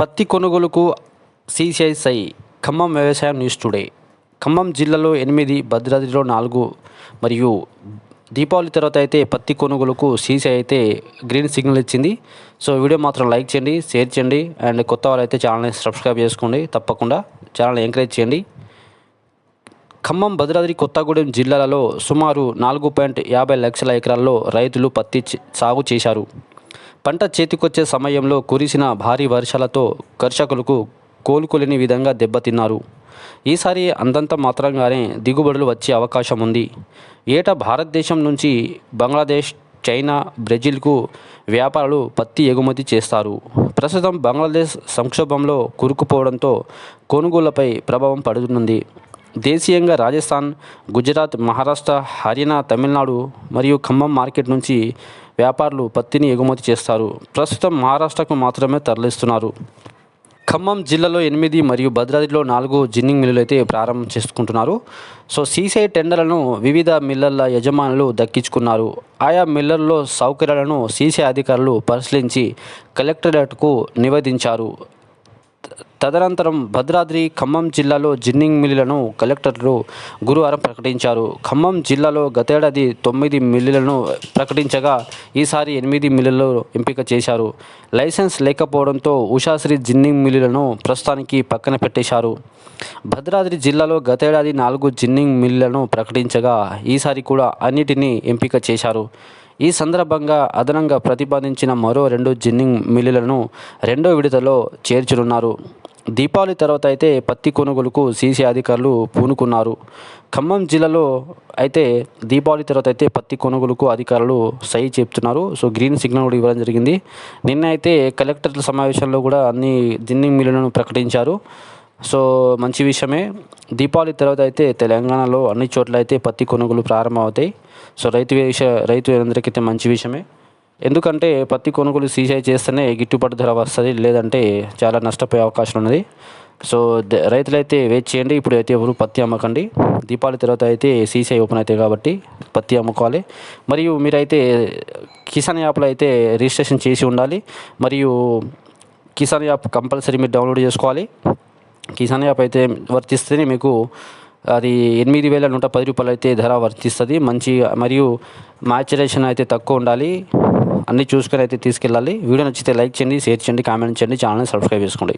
పత్తి కొనుగోలుకు సిసిఐసై ఖమ్మం వ్యవసాయం న్యూస్ టుడే. ఖమ్మం జిల్లాలో ఎనిమిది భద్రాద్రిలో నాలుగు మరియు దీపావళి తర్వాత అయితే పత్తి కొనుగోలుకు సీసీ అయితే గ్రీన్ సిగ్నల్ ఇచ్చింది. సో వీడియో మాత్రం లైక్ చేయండి షేర్ చేయండి అండ్ కొత్త వాళ్ళు అయితే ఛానల్ని సబ్స్క్రైబ్ చేసుకోండి. తప్పకుండా ఛానల్ని ఎంకరేజ్ చేయండి. ఖమ్మం భద్రాద్రి కొత్తగూడెం జిల్లాలలో సుమారు నాలుగు పాయింట్ యాభై లక్షల ఎకరాల్లో రైతులు పత్తి సాగు చేశారు. పంట చేతికొచ్చే సమయంలో కురిసిన భారీ వర్షాలతో కర్షకులకు కోలుకోలేని విధంగా దెబ్బతిన్నారు. ఈసారి అంతంత మాత్రంగానే దిగుబడులు వచ్చే అవకాశం ఉంది. ఏటా భారతదేశం నుంచి బంగ్లాదేశ్ చైనా బ్రెజిల్కు వ్యాపారులు పత్తి ఎగుమతి చేస్తారు. ప్రస్తుతం బంగ్లాదేశ్ సంక్షోభంలో కూరుకుపోవడంతో కొనుగోళ్ళపై ప్రభావం పడుతుంది. దేశీయంగా రాజస్థాన్ గుజరాత్ మహారాష్ట్ర హర్యానా తమిళనాడు మరియు ఖమ్మం మార్కెట్ నుంచి వ్యాపారులు పత్తిని ఎగుమతి చేస్తారు. ప్రస్తుతం మహారాష్ట్రకు మాత్రమే తరలిస్తున్నారు. ఖమ్మం జిల్లాలో ఎనిమిది మరియు భద్రాద్రిలో నాలుగు జిన్నింగ్ మిల్లులు అయితే ప్రారంభం చేసుకుంటున్నారు. సో సీసీఐ టెండర్లను వివిధ మిల్లర్ల యజమానులు దక్కించుకున్నారు. ఆయా మిల్లర్లో సౌకర్యాలను సీసీఐ అధికారులు పరిశీలించి కలెక్టరేట్కు నివేదించారు. తదనంతరం భద్రాద్రి ఖమ్మం జిల్లాలో జిన్నింగ్ మిల్లులను కలెక్టర్లు గురువారం ప్రకటించారు. ఖమ్మం జిల్లాలో గతేడాది తొమ్మిది మిల్లులను ప్రకటించగా ఈసారి ఎనిమిది మిల్లులు ఎంపిక చేశారు. లైసెన్స్ లేకపోవడంతో ఉషాశ్రీ జిన్నింగ్ మిల్లులను ప్రస్తుతానికి పక్కన పెట్టేశారు. భద్రాద్రి జిల్లాలో గతేడాది నాలుగు జిన్నింగ్ మిల్లులను ప్రకటించగా ఈసారి కూడా అన్నిటినీ ఎంపిక చేశారు. ఈ సందర్భంగా అదనంగా ప్రతిపాదించిన మరో రెండు జిన్నింగ్ మిల్లులను రెండో విడతలో చేర్చనున్నారు. దీపావళి తర్వాత అయితే పత్తి కొనుగోలుకు సీసీ అధికారులు పూనుకున్నారు. ఖమ్మం జిల్లాలో అయితే దీపావళి తర్వాత అయితే పత్తి కొనుగోలుకు అధికారులు సై చెప్తున్నారు. సో గ్రీన్ సిగ్నల్ కూడా ఇవ్వడం జరిగింది. నిన్న అయితే కలెక్టర్ల సమావేశంలో కూడా అన్ని జిన్నింగ్ మిల్లులను ప్రకటించారు. సో మంచి విషయమే. దీపావళి తర్వాత అయితే తెలంగాణలో అన్ని చోట్ల అయితే పత్తి కొనుగోలు ప్రారంభమవుతాయి. సో రైతు విషయ రైతు అందరికైతే మంచి విషయమే. ఎందుకంటే పత్తి కొనుగోలు సీసీఐ చేస్తేనే గిట్టుబాటు ధర వస్తుంది లేదంటే చాలా నష్టపోయే అవకాశం ఉన్నది. సో రైతులైతే వెయిట్ చేయండి ఇప్పుడు అయితే ఎవరు పత్తి అమ్మకండి. దీపావళి తర్వాత అయితే సీసీఐ ఓపెన్ అవుతాయి కాబట్టి పత్తి అమ్ముకోవాలి. మరియు మీరైతే కిసాన్ యాప్లో అయితే రిజిస్ట్రేషన్ చేసి ఉండాలి. మరియు కిసాన్ యాప్ కంపల్సరీ మీరు డౌన్లోడ్ చేసుకోవాలి. కిసాన్ యాప్ అయితే వర్తిస్తేనే మీకు అది ఎనిమిది వేల నూట పది రూపాయలు అయితే ధర వర్తిస్తుంది. మంచి మరియు మ్యాచురేషన్ అయితే తక్కువ ఉండాలి. అన్నీ చూసుకొని అయితే తీసుకెళ్ళాలి. వీడియో నచ్చితే లైక్ చేయండి షేర్ చేయండి కామెంట్ చేయండి ఛానల్ని సబ్స్క్రైబ్ చేసుకోండి.